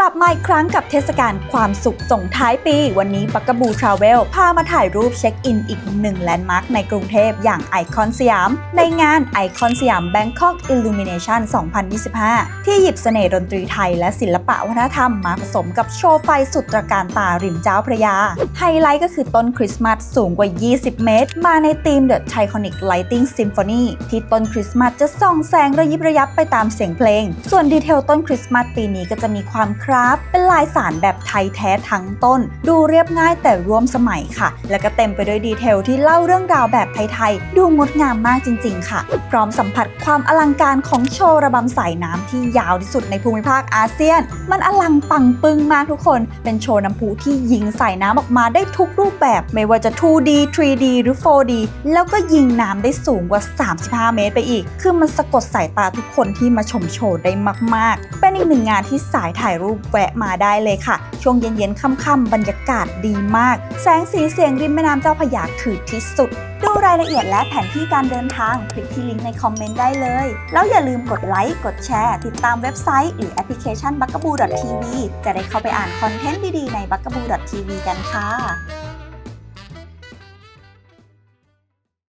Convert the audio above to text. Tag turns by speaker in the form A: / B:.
A: กลับมาอีกครั้งกับเทศกาลความสุขส่งท้ายปี วันนี้บักกบูทราเวลพามาถ่ายรูปเช็คอินอีกหนึ่งแลนด์มาร์คในกรุงเทพอย่างไอคอนสยาม ในงานไอคอนสยาม Bangkok Illumination 2025 ที่หยิบเสน่ห์ดนตรีไทยและศิลปะวัฒนธรรมมาผสมกับโชว์ไฟสุดตระการตาริมเจ้าพระยา ไฮไลท์ก็คือต้นคริสต์มาสสูงกว่า 20 เมตร มาในธีม The Titanic Lighting Symphony ที่ต้นคริสต์มาสจะส่องแสงระยิบระยับไปตามเสียงเพลง ส่วนดีเทลต้นคริสต์มาสปีนี้ก็จะมีความคราฟต์เป็นลายสารแบบไทยแท้ทั้งต้น ดูเรียบง่ายแต่ร่วมสมัยค่ะ แล้วก็เต็มไปด้วยดีเทลที่เล่าเรื่องราวแบบไทยๆ ดูงดงามมากจริง ๆ ค่ะ พร้อมสัมผัสความอลังการของโชว์ระบำสายน้ำที่ยาวที่สุดในภูมิภาคอาเซียน มันอลังปังปึงมากทุกคน เป็นโชว์น้ำพุที่ยิงสายน้ำออกมาได้ทุกรูปแบบ ไม่ว่าจะ 2D 3D หรือ 4D แล้วก็ยิงน้ำได้สูงกว่า 35 เมตรไปอีก คือมันสะกดสายตาทุกคนที่มาชมโชว์ได้มาก ๆ เป็นอีกหนึ่งงานที่สายถ่ายรูปแวะมาได้เลยค่ะ ช่วงเย็นๆค่ำๆบรรยากาศดีมาก แสงสีเสียงริมแม่น้ำเจ้าพระยาคือที่สุด ดูรายละเอียดและแผนที่การเดินทาง คลิกที่ลิงก์ในคอมเมนต์ได้เลย แล้วอย่าลืมกดไลค์ กดแชร์ ติดตามเว็บไซต์หรือแอปพลิเคชัน b u g a b o o TV จะได้เข้าไปอ่านคอนเทนต์ดีๆใน b u g a b o o TV กันค่ะ